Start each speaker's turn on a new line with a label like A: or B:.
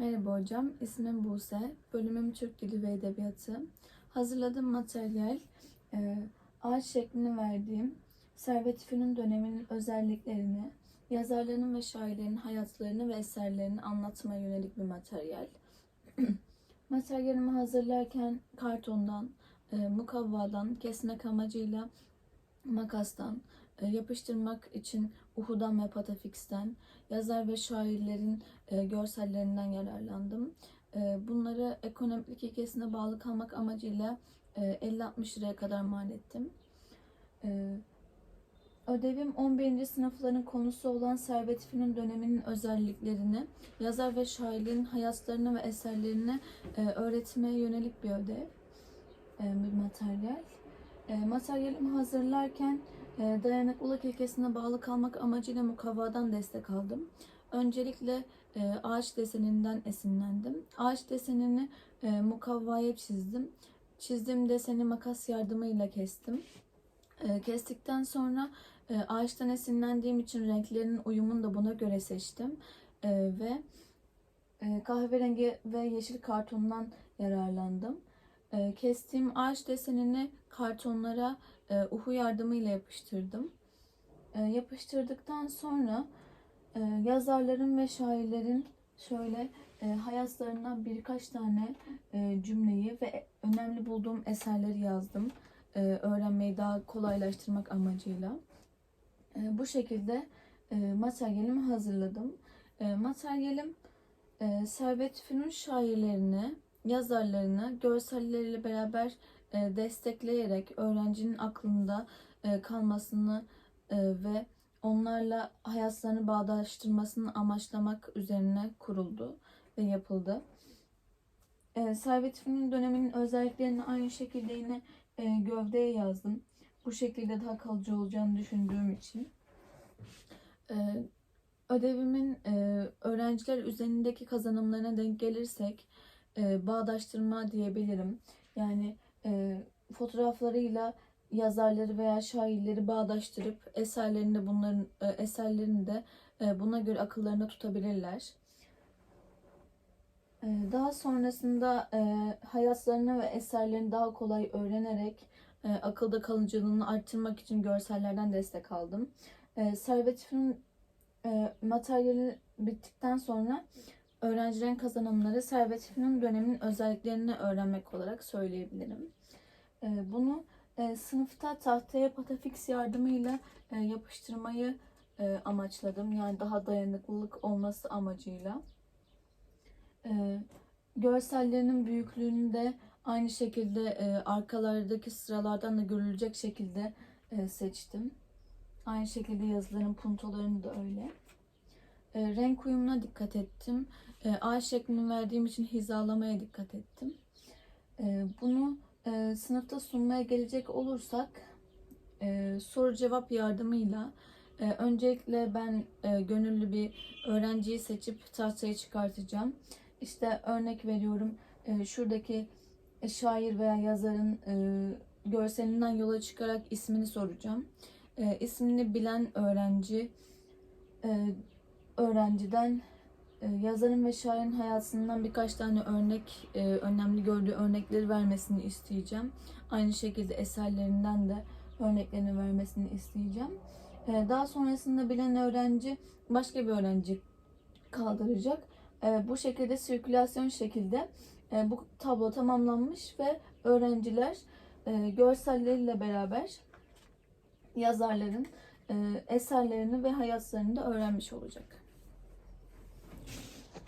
A: Merhaba hocam, ismim Buse. Bölümüm Türk Dili ve Edebiyatı. Hazırladığım materyal, e, ağaç şeklini verdiğim Servet Fünun döneminin özelliklerini, yazarlarının ve şairlerin hayatlarını ve eserlerini anlatmaya yönelik bir materyal. Materyalimi hazırlarken kartondan, e, mukavvadan, kesmek amacıyla makastan, yapıştırmak için Uhu'dan ve Patafix'ten, yazar ve şairlerin e, görsellerinden yararlandım. E, bunları ekonomik ilkesine bağlı kalmak amacıyla e, 50-60 liraya kadar mal ettim. E, ödevim 11. sınıfların konusu olan Servet Fünun döneminin özelliklerini, yazar ve şairlerin hayatlarını ve eserlerini e, öğretmeye yönelik bir ödev, e, bir materyal. E, materyalimi hazırlarken e, dayanıklılık ilkesine bağlı kalmak amacıyla mukavvadan destek aldım. Öncelikle e, ağaç deseninden esinlendim. Ağaç desenini e, mukavvaya çizdim. Çizdiğim deseni makas yardımıyla kestim. E, kestikten sonra ağaçtan esinlendiğim için renklerinin uyumunu da buna göre seçtim. Ve kahverengi ve yeşil kartondan yararlandım. E, kestiğim ağaç desenini kartonlara e, uhu yardımıyla yapıştırdım. E, yapıştırdıktan sonra e, yazarların ve şairlerin şöyle e, hayatlarından birkaç tane cümleyi ve önemli bulduğum eserleri yazdım. Öğrenmeyi daha kolaylaştırmak amacıyla. Bu şekilde e, materyalimi hazırladım. E, materyalim Servet Fünun şairlerini, yazarlarını görselleriyle beraber e, destekleyerek öğrencinin aklında e, kalmasını e, ve onlarla hayatlarını bağdaştırmasını amaçlamak üzerine kuruldu ve yapıldı. E, Servet Fünun döneminin özelliklerini aynı şekilde yine e, gövdeye yazdım. Bu şekilde daha kalıcı olacağını düşündüğüm için. E, ödevimin e, öğrenciler üzerindeki kazanımlarına denk gelirsek e, bağdaştırma diyebilirim. Yani e, fotoğraflarıyla yazarları veya şairleri bağdaştırıp eserlerinde bunların e, eserlerini de e, buna göre akıllarında tutabilirler. E, daha sonrasında e, hayatlarını ve eserlerini daha kolay öğrenerek e, akılda kalıcılığını arttırmak için görsellerden destek aldım. E, Servet e, materyali bittikten sonra öğrencilerin kazanımları Servet Fünun döneminin özelliklerini öğrenmek olarak söyleyebilirim. E, bunu e, sınıfta tahtaya patafix yardımıyla e, yapıştırmayı e, amaçladım. Yani daha dayanıklılık olması amacıyla. E, görsellerinin büyüklüğünü de aynı şekilde arkalardaki sıralardan da görülecek şekilde seçtim. Aynı şekilde yazıların puntolarını da öyle. E, renk uyumuna dikkat ettim. E, ağaç şeklini verdiğim için hizalamaya dikkat ettim. E, bunu e, sınıfta sunmaya gelecek olursak e, soru cevap yardımıyla e, öncelikle ben e, gönüllü bir öğrenciyi seçip tahtaya çıkartacağım. İşte örnek veriyorum e, şuradaki şair veya yazarın e, görselinden yola çıkarak ismini soracağım. E, ismini bilen öğrenci e, öğrenciden e, yazarın ve şairin hayatından birkaç tane örnek, e, önemli gördüğü örnekleri vermesini isteyeceğim. Aynı şekilde eserlerinden de örneklerini vermesini isteyeceğim. E, daha sonrasında bilen öğrenci başka bir öğrenci kaldıracak. Bu şekilde sirkülasyon şekilde bu tablo tamamlanmış ve öğrenciler görselleriyle beraber yazarların eserlerini ve hayatlarını da öğrenmiş olacak.